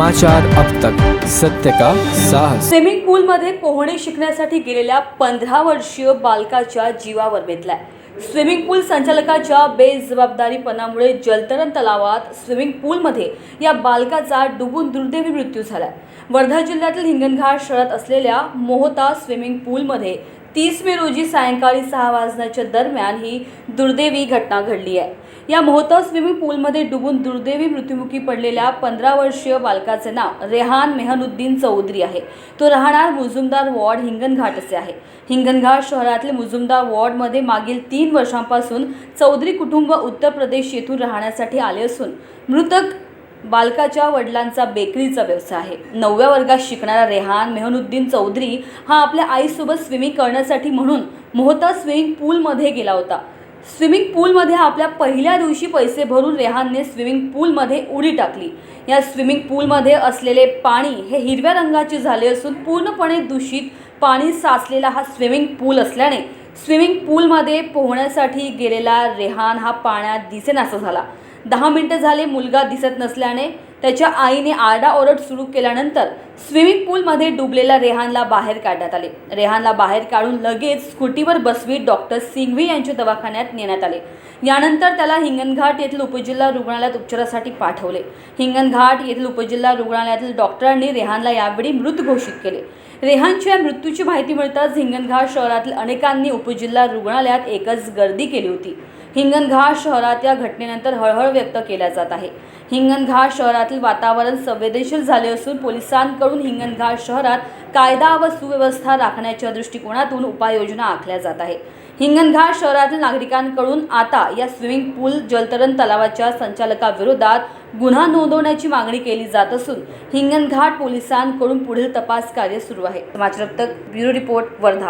समाचार अब तक। सत्य का साहस। स्विमिंग पूलमध्ये पोहणे शिकण्यासाठी गेलेल्या पंधरा वर्षीय बालकाच्या जीवावर बेतलाय. स्विमिंग पूल संचालकाच्या बेजबाबदारीपणामुळे जलतरण तलावात स्विमिंग पूलमध्ये या बालकाचा डुबून दुर्दैवी मृत्यू झालाय. वर्धा जिल्ह्यातील हिंगणघाट शहरात असलेल्या मोहता स्विमिंग पूलमध्ये तीस मे रोजी सायंकाळी सहा वाजण्याच्या दरम्यान ही दुर्दैवी घटना घडली आहे. या मोहता स्विमिंग पूलमध्ये डुबून दुर्दैवी मृत्युमुखी पडलेल्या पंधरा वर्षीय बालकाचे नाव रेहान मेहनुद्दीन चौधरी आहे. तो राहणार मुजुमदार वॉर्ड हिंगणघाट असे आहे. हिंगणघाट शहरातील मुजुमदार वॉर्डमध्ये मागील तीन वर्षांपासून चौधरी कुटुंब उत्तर प्रदेश येथून राहण्यासाठी आले असून मृतक बालकाच्या वडिलांचा बेकरीचा व्यवसाय आहे. नवव्या वर्गात शिकणारा रेहान मेहनुद्दीन चौधरी हा आपल्या आईसोबत स्विमिंग करण्यासाठी म्हणून मोहता स्विमिंग पूलमध्ये गेला होता. स्विमिंग पूलमध्ये आपल्या पहिल्या दिवशी पैसे भरून रेहानने स्विमिंग पूलमध्ये उडी टाकली. या स्विमिंग पूलमध्ये असलेले पाणी हे हिरव्या रंगाचे झाले असून पूर्णपणे दूषित पाणी साचलेला हा स्विमिंग पूल असल्याने स्विमिंग पूलमध्ये पोहण्यासाठी गेलेला रेहान हा पाण्यात दिसेनासा झाला. दहा मिनटं झाले मुलगा दिसत नसल्याने त्याच्या आईने आरडाओरड सुरू केल्यानंतर स्विमिंग पूलमध्ये डुबलेल्या रेहानला बाहेर काढण्यात आले. रेहानला बाहेर काढून लगेच स्कूटीवर बसवीत डॉक्टर सिंघवी यांच्या दवाखान्यात नेण्यात आले. यानंतर त्याला हिंगणघाट येथील उपजिल्हा रुग्णालयात उपचारासाठी पाठवले. हिंगणघाट येथील उपजिल्हा रुग्णालयातील डॉक्टरांनी रेहानला यावेळी मृत घोषित केले. रेहानच्या मृत्यूची माहिती मिळताच हिंगणघाट शहरातील अनेकांनी उपजिल्हा रुग्णालयात एकच गर्दी केली होती. हिंगणघाट शहरात या घटनेनंतर हळहळ व्यक्त केल्या जात आहे. हिंगणघाट शहरातील वातावरण संवेदनशील झाले असून पोलिसांकडून हिंगणघाट शहरात कायदा व सुव्यवस्था राखण्याच्या दृष्टिकोनातून उपाययोजना आखल्या जात आहे. हिंगणघाट शहरातील नागरिकांकडून आता या स्विमिंग पूल जलतरण तलावाच्या संचालकाविरोधात गुन्हा नोंदवण्याची मागणी केली जात असून हिंगणघाट पोलिसांकडून पुढील तपास कार्य सुरू आहे. समाचार ब्युरो रिपोर्ट वर्धा.